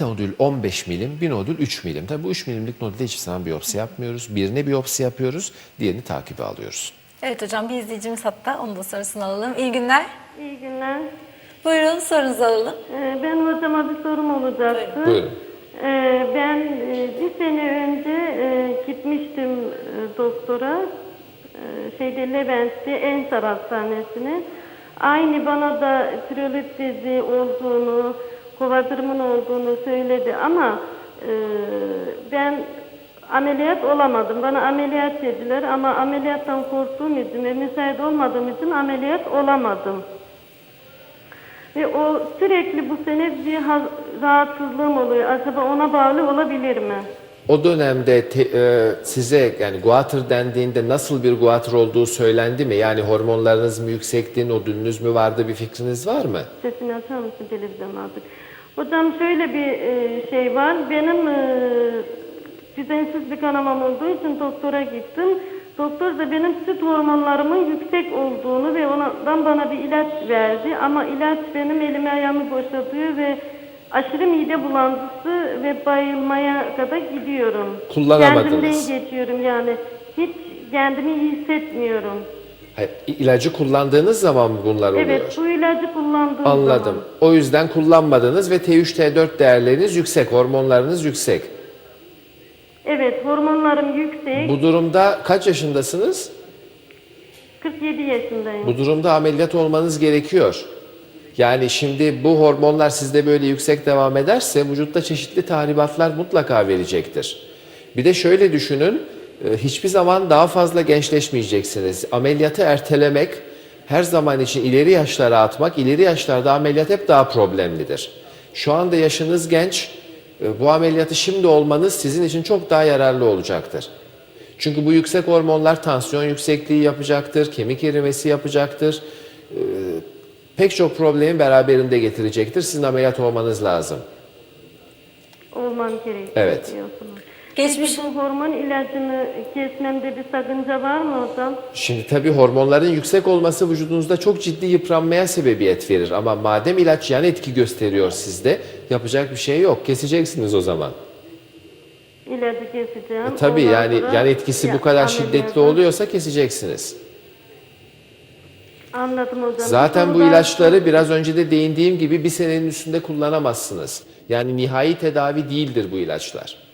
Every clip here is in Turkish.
Bir nodül 15 milim, bir nodül 3 milim. Tabii bu 3 milimlik nodülde hiçbir zaman biyopsi yapmıyoruz. Birine biyopsi yapıyoruz, diğerini takibe alıyoruz. Evet hocam bir izleyicimiz hatta onun da sorusunu alalım. İyi günler. İyi günler. Buyurun sorunuzu alalım. Ee, Ben hocama bir sorum olacaktı. Buyurun. Ee, Ben e, bir sene önce e, gitmiştim e, doktora. E, Şeyde Levent'te Ensar Hastanesi'ne. Aynı bana da tirolit bezi olduğunu, kovadırımın olduğunu söyledi ama e, ben ameliyat olamadım. Bana ameliyat dediler ama ameliyattan korktuğum için ve müsait olmadığım için ameliyat olamadım. Ve o sürekli bu sene bir ha- rahatsızlığım oluyor. Acaba ona bağlı olabilir mi? O dönemde te- e, size yani guatr dendiğinde nasıl bir guatr olduğu söylendi mi? Yani hormonlarınız mı yüksekti, nodülünüz mü vardı bir fikriniz var mı? Sesini açar mısın televizyon artık? Hocam şöyle bir e, şey var. Benim e, düzensiz bir kanamam olduğu için doktora gittim. Doktor da benim süt hormonlarımın yüksek olduğunu ve ondan bana bir ilaç verdi. Ama ilaç benim elimi ayağımı boşaltıyor ve aşırı mide bulantısı ve bayılmaya kadar gidiyorum. Kullanamadınız. Kendimden geçiyorum yani. Hiç kendimi iyi hissetmiyorum. Hayır, ilacı kullandığınız zaman mı bunlar oluyor? Evet bu ilacı kullandığım Anladım. zaman. O yüzden kullanmadınız ve T3, T4 değerleriniz yüksek, hormonlarınız yüksek. Evet hormonlarım yüksek. Bu durumda kaç yaşındasınız? 47 yaşındayım. Bu durumda ameliyat olmanız gerekiyor. Yani şimdi bu hormonlar sizde böyle yüksek devam ederse vücutta çeşitli tahribatlar mutlaka verecektir. Bir de şöyle düşünün, hiçbir zaman daha fazla gençleşmeyeceksiniz. Ameliyatı ertelemek, her zaman için ileri yaşlara atmak, ileri yaşlarda ameliyat hep daha problemlidir. Şu anda yaşınız genç, e, bu ameliyatı şimdi olmanız sizin için çok daha yararlı olacaktır. Çünkü bu yüksek hormonlar tansiyon yüksekliği yapacaktır, kemik erimesi yapacaktır. Ee, pek çok problemi beraberinde getirecektir. Sizin ameliyat olmanız lazım. Olmam gerekiyor Evet. diyorsunuz. Geçmiş Peki bu hormon ilacını kesmemde bir sakınca var mı hocam? Şimdi tabii hormonların yüksek olması vücudunuzda çok ciddi yıpranmaya sebebiyet verir. Ama madem ilaç yan etki gösteriyor sizde, yapacak bir şey yok. Keseceksiniz o zaman. İlacı keseceğim. E, tabii Ondan yani sonra yan etkisi bu ya- kadar ameliyatı- şiddetli oluyorsa keseceksiniz. Anladım hocam. Zaten bu ilaçları biraz önce de değindiğim gibi bir senenin üstünde kullanamazsınız. Yani nihai tedavi değildir bu ilaçlar.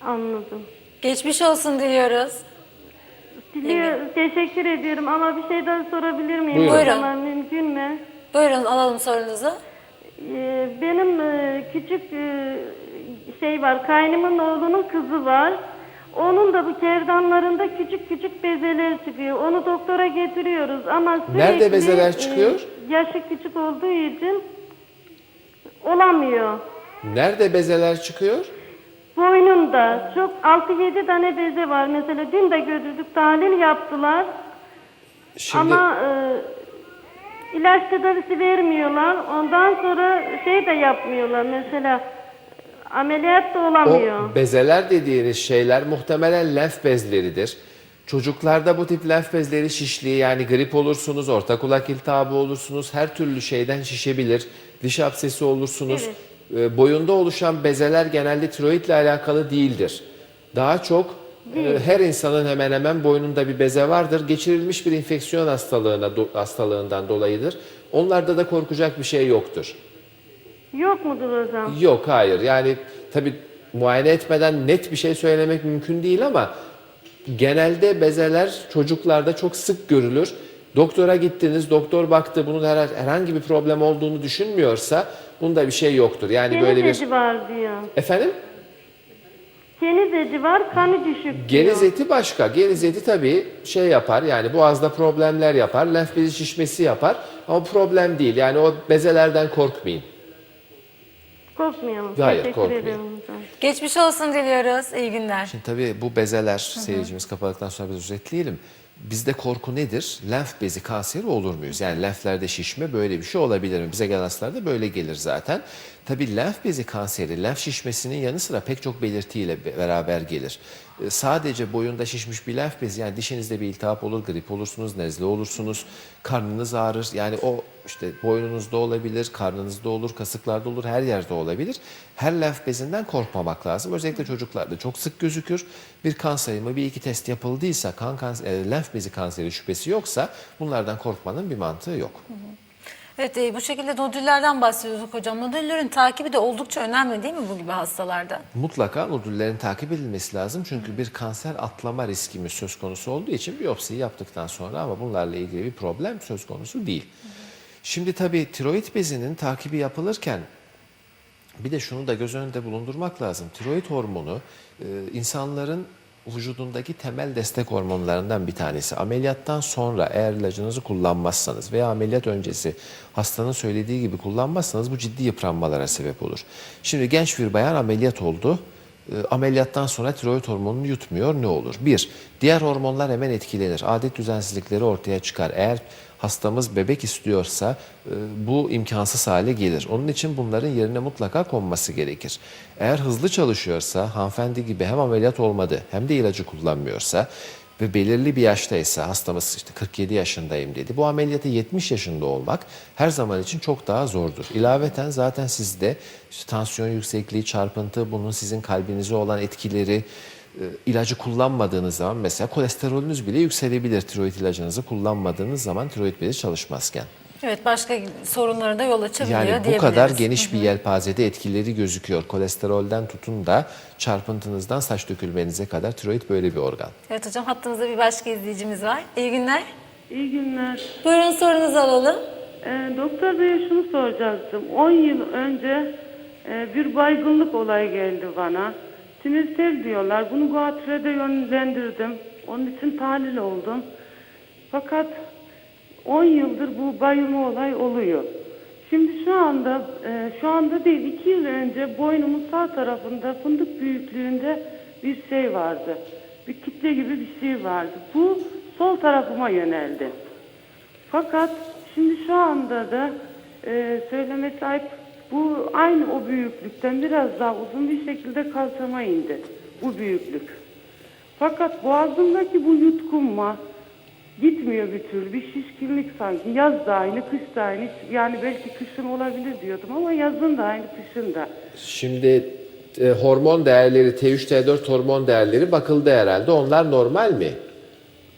Anladım. geçmiş olsun diliyoruz. Diliyor, teşekkür ediyorum ama bir şey daha sorabilir miyim? Buyurun. Hocam, mümkün mü? Buyurun alalım sorunuzu. Ee, Benim e, küçük e, şey var, kaynımın oğlunun kızı var. Onun da bu kerdanlarında küçük küçük bezeler çıkıyor. Onu doktora getiriyoruz ama sürekli... Nerede bezeler e, çıkıyor? yaşı küçük olduğu için olamıyor. Nerede bezeler çıkıyor? Boynunda çok 6-7 tane beze var. Mesela dün de götürdük tahlil yaptılar. Şimdi Ama e, ilaç tedavisi vermiyorlar. Ondan sonra şey de yapmıyorlar. Mesela ameliyat da olamıyor. o bezeler dediğiniz şeyler muhtemelen lenf bezleridir. Çocuklarda bu tip lenf bezleri şişliği yani grip olursunuz, orta kulak iltihabı olursunuz, her türlü şeyden şişebilir, diş absesi olursunuz. Ee, boyunda oluşan bezeler genelde tiroidle alakalı değildir. Daha çok e, her insanın hemen hemen boynunda bir beze vardır. Geçirilmiş bir infeksiyon hastalığına do- hastalığından dolayıdır. Onlarda da korkacak bir şey yoktur. Yok mudur hocam? Yok hayır yani tabi muayene etmeden net bir şey söylemek mümkün değil ama genelde bezeler çocuklarda çok sık görülür. Doktora gittiniz, doktor baktı bunun her, herhangi bir problem olduğunu düşünmüyorsa bunda bir şey yoktur. Yani Geniz böyle bir... eti var diyor. Efendim? Geniz eti var, kanı düşük diyor. Geniz eti başka. Geniz eti tabii şey yapar yani boğazda problemler yapar, lenf bezi şişmesi yapar ama problem değil. Yani o bezelerden korkmayın. Korkmuyor musun? Hayır, Teşekkür korkmuyor. ederim hocam. Geçmiş olsun diliyoruz. İyi günler. Şimdi tabii bu bezeler seyircimiz kapadıktan sonra biz özetleyelim. Bizde korku nedir? Lenf bezi kanseri olur muyuz? Yani lenflerde şişme böyle bir şey olabilir mi? Bize gelen hastalarda böyle gelir zaten. Tabii lenf bezi kanseri, lenf şişmesinin yanı sıra pek çok belirtiyle be- beraber gelir. Ee, Sadece boyunda şişmiş bir lenf bezi yani dişinizde bir iltihap olur, grip olursunuz, nezle olursunuz, karnınız ağrır. Yani o işte boynunuzda olabilir, karnınızda olur, kasıklarda olur, her yerde olabilir. Her lenf bezinden korkmamak lazım. Özellikle çocuklarda çok sık gözükür. Bir kan sayımı, bir iki test yapıldıysa, kan kanser, e, lenf bezi kanseri şüphesi yoksa bunlardan korkmanın bir mantığı yok. Evet e, bu şekilde nodüllerden bahsediyorduk hocam. Nodüllerin takibi de oldukça önemli değil mi bu gibi hastalarda? Mutlaka nodüllerin takip edilmesi lazım. Çünkü bir kanser atlama riskimiz söz konusu olduğu için biyopsiyi yaptıktan sonra ama bunlarla ilgili bir problem söz konusu değil. Şimdi tabii tiroid bezinin takibi yapılırken bir de şunu da göz önünde bulundurmak lazım. Tiroid hormonu e, insanların vücudundaki temel destek hormonlarından bir tanesi. Ameliyattan sonra eğer ilacınızı kullanmazsanız veya ameliyat öncesi hastanın söylediği gibi kullanmazsanız bu ciddi yıpranmalara sebep olur. Şimdi genç bir bayan ameliyat oldu. E, Ameliyattan sonra tiroid hormonunu yutmuyor ne olur? Bir, diğer hormonlar hemen etkilenir. Adet düzensizlikleri ortaya çıkar. Eğer hastamız bebek istiyorsa e, bu imkansız hale gelir. Onun için bunların yerine mutlaka konması gerekir. Eğer hızlı çalışıyorsa, hanımefendi gibi hem ameliyat olmadı hem de ilacı kullanmıyorsa ve belirli bir yaştaysa hastamız işte 47 yaşındayım dedi. Bu ameliyatı 70 yaşında olmak her zaman için çok daha zordur. İlaveten zaten sizde işte tansiyon yüksekliği, çarpıntı, bunun sizin kalbinize olan etkileri, e, ilacı kullanmadığınız zaman mesela kolesterolünüz bile yükselebilir tiroid ilacınızı kullanmadığınız zaman tiroid bezi çalışmazken. Evet başka sorunlara da yol açabiliyor Yani bu kadar geniş bir yelpazede etkileri gözüküyor. Kolesterolden tutun da çarpıntınızdan saç dökülmenize kadar tiroid böyle bir organ. Evet hocam hattımızda bir başka izleyicimiz var. İyi günler. İyi günler. Buyurun sorunuzu alalım. Ee, doktor Bey'e şunu soracaktım. 10 yıl önce e, bir baygınlık olayı geldi bana. Sinirsel diyorlar. Bunu guatrede yönlendirdim. Onun için tahlil oldum. Fakat 10 yıldır bu bayılma olay oluyor. Şimdi şu anda, e, şu anda değil 2 yıl önce boynumun sağ tarafında fındık büyüklüğünde bir şey vardı. Bir kitle gibi bir şey vardı. Bu sol tarafıma yöneldi. Fakat şimdi şu anda da e, söylemesi bu aynı o büyüklükten biraz daha uzun bir şekilde kalçama indi. Bu büyüklük. Fakat boğazımdaki bu yutkunma gitmiyor bir türlü. Bir şişkinlik sanki. Yaz da aynı, kış da aynı. Yani belki kışın olabilir diyordum ama yazın da aynı, kışın da. Şimdi e, hormon değerleri T3 T4 hormon değerleri bakıldı herhalde. Onlar normal mi?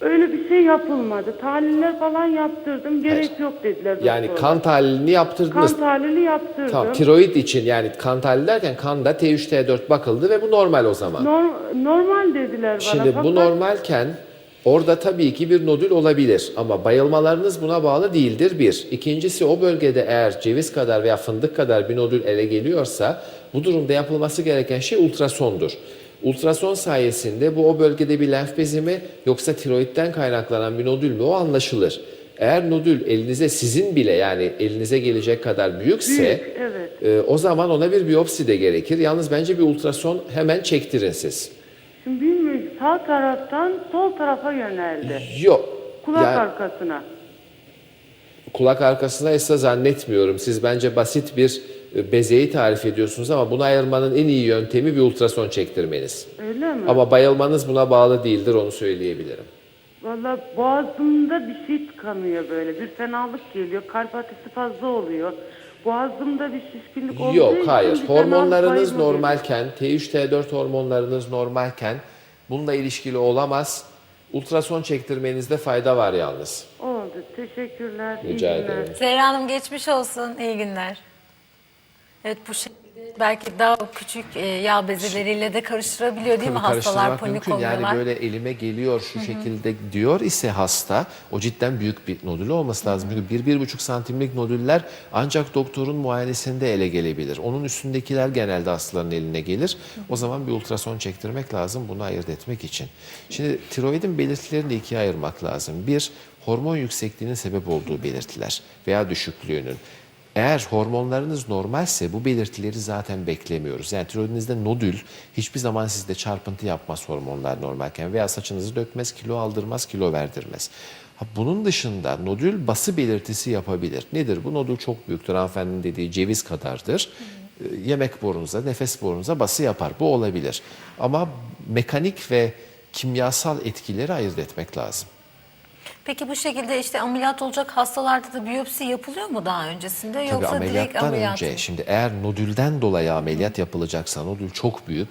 Öyle bir şey yapılmadı. Tahliller falan yaptırdım. Gerek yok dediler Yani doktorlar. kan tahlilini yaptırdınız. kan tahlili yaptırdım. Tamam, tiroid için yani kan tahlili derken kanda T3 T4 bakıldı ve bu normal o zaman. Nor- normal dediler bana. Şimdi fakat bu normalken orada tabii ki bir nodül olabilir ama bayılmalarınız buna bağlı değildir bir. İkincisi o bölgede eğer ceviz kadar veya fındık kadar bir nodül ele geliyorsa bu durumda yapılması gereken şey ultrasondur. Ultrason sayesinde bu o bölgede bir lenf bezi mi yoksa tiroidden kaynaklanan bir nodül mü o anlaşılır. Eğer nodül elinize sizin bile yani elinize gelecek kadar büyükse Büyük, evet. e, o zaman ona bir biyopsi de gerekir. Yalnız bence bir ultrason hemen çektirin siz. Şimdi sağ taraftan sol tarafa yöneldi. Yok. Kulak Yani arkasına. kulak arkasına ise zannetmiyorum. Siz bence basit bir e, bezeyi tarif ediyorsunuz ama bunu ayırmanın en iyi yöntemi bir ultrason çektirmeniz. Öyle mi? Ama bayılmanız buna bağlı değildir onu söyleyebilirim. Valla boğazımda bir şey tıkanıyor böyle. Bir fenalık geliyor. Kalp atışı fazla oluyor. Boğazımda bir şişkinlik olduğu Yok hayır. Hormonlarınız normalken, T3 T4 hormonlarınız normalken bununla ilişkili olamaz. Ultrason çektirmenizde fayda var yalnız. Oldu. Teşekkürler. iyi Rica günler. ederim. Zehra Hanım geçmiş olsun. İyi günler. Evet bu şekilde belki daha küçük e, yağ bezeleriyle de karıştırabiliyor değil mi Tabii hastalar panik mümkün. oluyorlar. Yani böyle elime geliyor şu şekilde diyor ise hasta o cidden büyük bir nodül olması lazım. Çünkü bir, bir buçuk santimlik nodüller ancak doktorun muayenesinde ele gelebilir. Onun üstündekiler genelde hastaların eline gelir. O zaman bir ultrason çektirmek lazım bunu ayırt etmek için. Şimdi tiroidin belirtilerini ikiye ayırmak lazım. Bir, hormon yüksekliğinin sebep olduğu belirtiler veya düşüklüğünün. Eğer hormonlarınız normalse bu belirtileri zaten beklemiyoruz. Yani tiroidinizde nodül hiçbir zaman sizde çarpıntı yapmaz hormonlar normalken veya saçınızı dökmez, kilo aldırmaz, kilo verdirmez. Bunun dışında nodül bası belirtisi yapabilir. Nedir bu? Nodül çok büyüktür. Hanımefendinin dediği ceviz kadardır. e, yemek borunuza, nefes borunuza bası yapar. Bu olabilir. Ama mekanik ve kimyasal etkileri ayırt etmek lazım. Peki bu şekilde işte ameliyat olacak hastalarda da biyopsi yapılıyor mu daha öncesinde Tabii yoksa direkt ameliyat önce mı? şimdi eğer nodülden dolayı ameliyat yapılacaksa nodül çok büyük.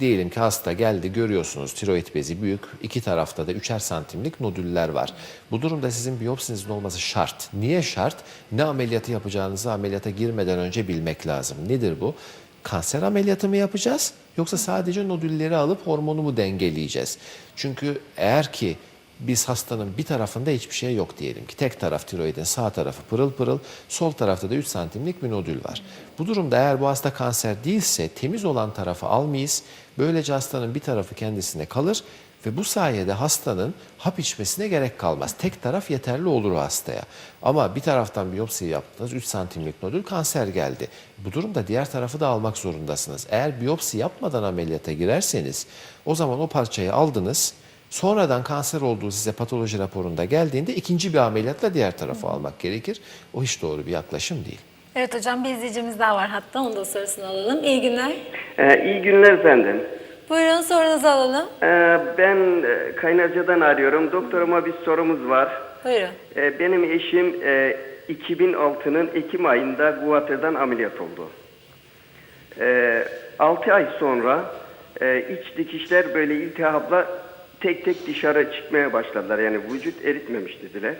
Diyelim ki hasta geldi görüyorsunuz tiroid bezi büyük. iki tarafta da üçer santimlik nodüller var. Bu durumda sizin biyopsinizin olması şart. Niye şart? Ne ameliyatı yapacağınızı ameliyata girmeden önce bilmek lazım. Nedir bu? Kanser ameliyatı mı yapacağız? Yoksa sadece nodülleri alıp hormonu mu dengeleyeceğiz? Çünkü eğer ki biz hastanın bir tarafında hiçbir şey yok diyelim ki. Tek taraf tiroidin sağ tarafı pırıl pırıl, sol tarafta da 3 santimlik bir nodül var. Bu durumda eğer bu hasta kanser değilse temiz olan tarafı almayız. Böylece hastanın bir tarafı kendisine kalır ve bu sayede hastanın hap içmesine gerek kalmaz. Tek taraf yeterli olur hastaya. Ama bir taraftan biyopsi yaptınız 3 santimlik nodül kanser geldi. Bu durumda diğer tarafı da almak zorundasınız. Eğer biyopsi yapmadan ameliyata girerseniz o zaman o parçayı aldınız. Sonradan kanser olduğu size patoloji raporunda geldiğinde ikinci bir ameliyatla diğer tarafı almak gerekir. O hiç doğru bir yaklaşım değil. Evet hocam bir izleyicimiz daha var hatta onun da sorusunu alalım. İyi günler. Ee, iyi günler efendim. Buyurun sorunuzu alalım. Ee, ben e, Kaynarca'dan arıyorum. Doktoruma bir sorumuz var. Buyurun. Ee, benim eşim e, 2006'nın Ekim ayında guatreden ameliyat oldu. Ee, 6 ay sonra e, iç dikişler böyle iltihapla tek tek dışarı çıkmaya başladılar. Yani vücut eritmemiş dediler.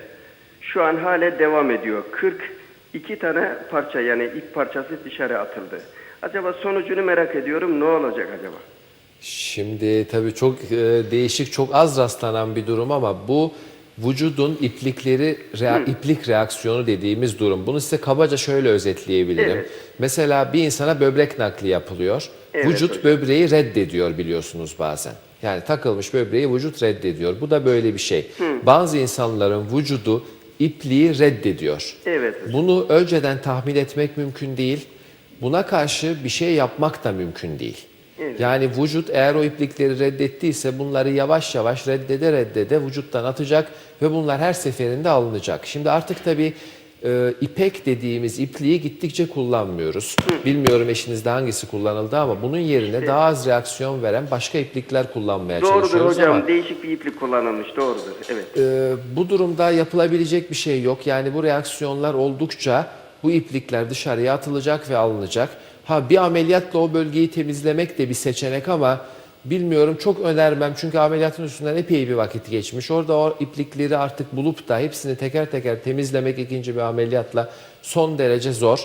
Şu an hala devam ediyor. 42 tane parça yani ip parçası dışarı atıldı. Acaba sonucunu merak ediyorum. Ne olacak acaba? Şimdi tabii çok e, değişik, çok az rastlanan bir durum ama bu vücudun iplikleri, rea- iplik reaksiyonu dediğimiz durum. Bunu size kabaca şöyle özetleyebilirim. Evet. Mesela bir insana böbrek nakli yapılıyor. Evet vücut hocam. böbreği reddediyor biliyorsunuz bazen. Yani takılmış böbreği vücut reddediyor. Bu da böyle bir şey. Bazı insanların vücudu ipliği reddediyor. Evet. Bunu önceden tahmin etmek mümkün değil. Buna karşı bir şey yapmak da mümkün değil. Yani vücut eğer o iplikleri reddettiyse bunları yavaş yavaş reddede reddede vücuttan atacak ve bunlar her seferinde alınacak. Şimdi artık tabii e, ipek dediğimiz ipliği gittikçe kullanmıyoruz. Bilmiyorum eşinizde hangisi kullanıldı ama bunun yerine daha az reaksiyon veren başka iplikler kullanmaya Doğrudur çalışıyoruz hocam. ama Değişik bir iplik kullanılmış. Doğrudur. Evet. ee, bu durumda yapılabilecek bir şey yok. Yani bu reaksiyonlar oldukça bu iplikler dışarıya atılacak ve alınacak. Ha bir ameliyatla o bölgeyi temizlemek de bir seçenek ama bilmiyorum çok önermem. Çünkü ameliyatın üstünden epey bir vakit geçmiş. Orada o iplikleri artık bulup da hepsini teker teker temizlemek ikinci bir ameliyatla son derece zor.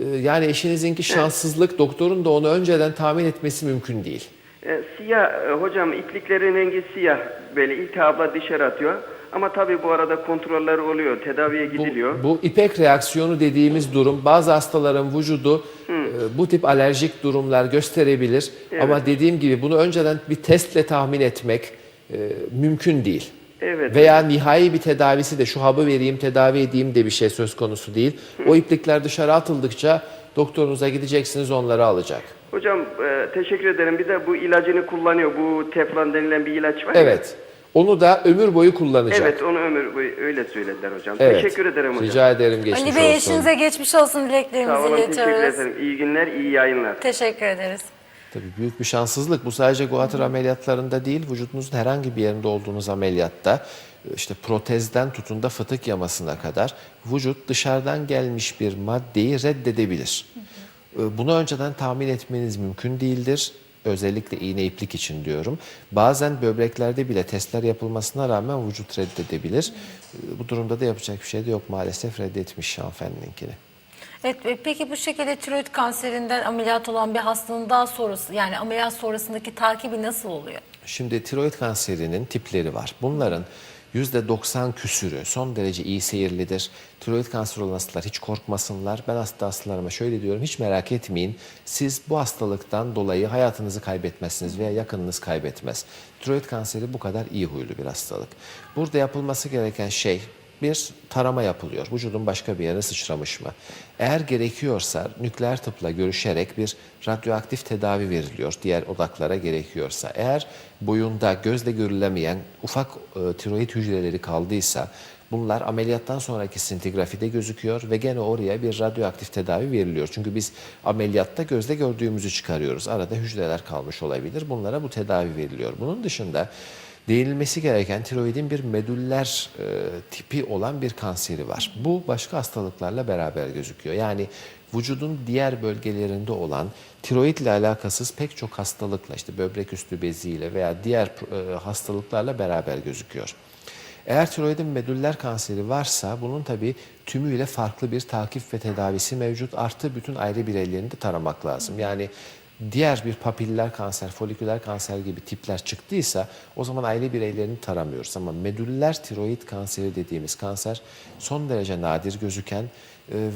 Ee, Yani eşinizinki şanssızlık doktorun da onu önceden tahmin etmesi mümkün değil. Ee, siyah e, hocam ipliklerin rengi siyah. Böyle iltihapla dışarı atıyor. Ama tabii bu arada kontroller oluyor. Tedaviye Bu, gidiliyor. bu ipek reaksiyonu dediğimiz durum bazı hastaların vücudu e, bu tip alerjik durumlar gösterebilir. Ama dediğim gibi bunu önceden bir testle tahmin etmek e, mümkün değil. Evet. Veya nihai bir tedavisi de şu hapı vereyim tedavi edeyim de bir şey söz konusu değil. O iplikler dışarı atıldıkça doktorunuza gideceksiniz onları alacak. Hocam e, teşekkür ederim. Bir de bu ilacını kullanıyor. Bu teflon denilen bir ilaç var ya. Evet. Onu da ömür boyu kullanacak. Evet onu ömür boyu öyle söylediler hocam. Evet. Teşekkür ederim hocam. Rica ederim geçmiş Ali Bey olsun. eşinize geçmiş olsun Sağ dileklerimizi olun teşekkür iletiyoruz. ederim. İyi günler, iyi yayınlar. Teşekkür ederiz. Tabii büyük bir şanssızlık. Bu sadece guatr ameliyatlarında değil, vücudunuzun herhangi bir yerinde olduğunuz ameliyatta işte protezden tutun da fıtık yamasına kadar vücut dışarıdan gelmiş bir maddeyi reddedebilir. Ee, Bunu önceden tahmin etmeniz mümkün değildir. Özellikle iğne iplik için diyorum. Bazen böbreklerde bile testler yapılmasına rağmen vücut reddedebilir. Ee, Bu durumda da yapacak bir şey de yok maalesef reddetmiş hanımefendininkini. Evet, e, peki bu şekilde tiroid kanserinden ameliyat olan bir hastanın daha sonrası yani ameliyat sonrasındaki takibi nasıl oluyor? Şimdi tiroid kanserinin tipleri var. Bunların %90 küsürü son derece iyi seyirlidir. Tiroid kanseri olan hastalar hiç korkmasınlar. Ben hasta hastalarıma şöyle diyorum hiç merak etmeyin. Siz bu hastalıktan dolayı hayatınızı kaybetmezsiniz veya yakınınız kaybetmez. Tiroid kanseri bu kadar iyi huylu bir hastalık. Burada yapılması gereken şey bir tarama yapılıyor. Vücudun başka bir yerine sıçramış mı? Eğer gerekiyorsa nükleer tıpla görüşerek bir radyoaktif tedavi veriliyor. Diğer odaklara gerekiyorsa. Eğer boyunda gözle görülemeyen ufak e, tiroid hücreleri kaldıysa Bunlar ameliyattan sonraki sintigrafide gözüküyor ve gene oraya bir radyoaktif tedavi veriliyor. Çünkü biz ameliyatta gözle gördüğümüzü çıkarıyoruz. Arada hücreler kalmış olabilir. Bunlara bu tedavi veriliyor. Bunun dışında değinilmesi gereken tiroidin bir medüller e, tipi olan bir kanseri var. Bu başka hastalıklarla beraber gözüküyor. Yani vücudun diğer bölgelerinde olan tiroid ile alakasız pek çok hastalıkla işte böbrek üstü beziyle veya diğer e, hastalıklarla beraber gözüküyor. Eğer tiroidin medüller kanseri varsa bunun tabii tümüyle farklı bir takip ve tedavisi mevcut. Artı bütün aile bireylerini de taramak lazım. Yani diğer bir papiller kanser, foliküler kanser gibi tipler çıktıysa o zaman aile bireylerini taramıyoruz. Ama medüller tiroid kanseri dediğimiz kanser son derece nadir gözüken e,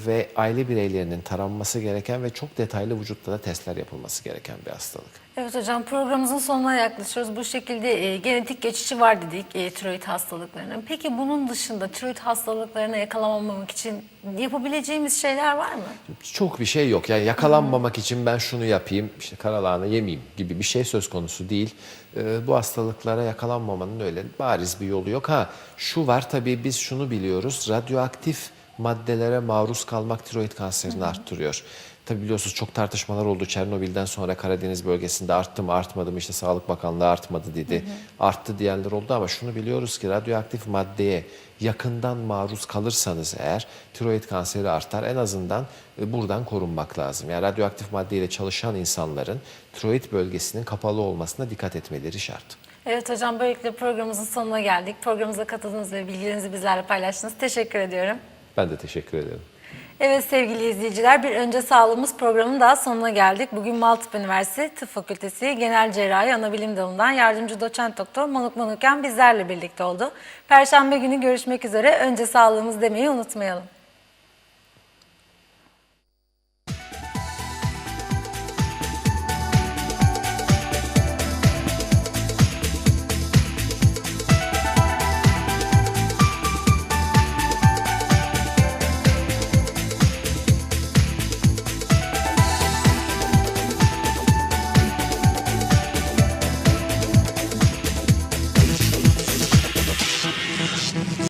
ve aile bireylerinin taranması gereken ve çok detaylı vücutta da testler yapılması gereken bir hastalık. Evet hocam programımızın sonuna yaklaşıyoruz. Bu şekilde e, genetik geçişi var dedik e, tiroid hastalıklarının. Peki bunun dışında tiroid hastalıklarına yakalanmamak için yapabileceğimiz şeyler var mı? Çok bir şey yok. Yani yakalanmamak için ben şunu yapayım, işte karalahana yemeyeyim gibi bir şey söz konusu değil. Ee, bu hastalıklara yakalanmamanın öyle bariz bir yolu yok. Ha şu var tabii biz şunu biliyoruz. Radyoaktif maddelere maruz kalmak tiroid kanserini arttırıyor. Tabii biliyorsunuz çok tartışmalar oldu. Çernobil'den sonra Karadeniz bölgesinde arttı mı artmadı mı işte Sağlık Bakanlığı artmadı dedi. Arttı diyenler oldu ama şunu biliyoruz ki radyoaktif maddeye yakından maruz kalırsanız eğer tiroid kanseri artar. En azından e, buradan korunmak lazım. Yani radyoaktif maddeyle çalışan insanların tiroid bölgesinin kapalı olmasına dikkat etmeleri şart. Evet hocam böylelikle programımızın sonuna geldik. Programımıza katıldığınız ve bilgilerinizi bizlerle paylaştınız. Teşekkür ediyorum. Ben de teşekkür ederim. Evet sevgili izleyiciler bir Önce Sağlığımız programının daha sonuna geldik. Bugün Maltepe Üniversitesi Tıp Fakültesi Genel Cerrahi Anabilim Dalı'ndan yardımcı doçent doktor Manuk Manuken bizlerle birlikte oldu. Perşembe günü görüşmek üzere. Önce sağlığımız demeyi unutmayalım.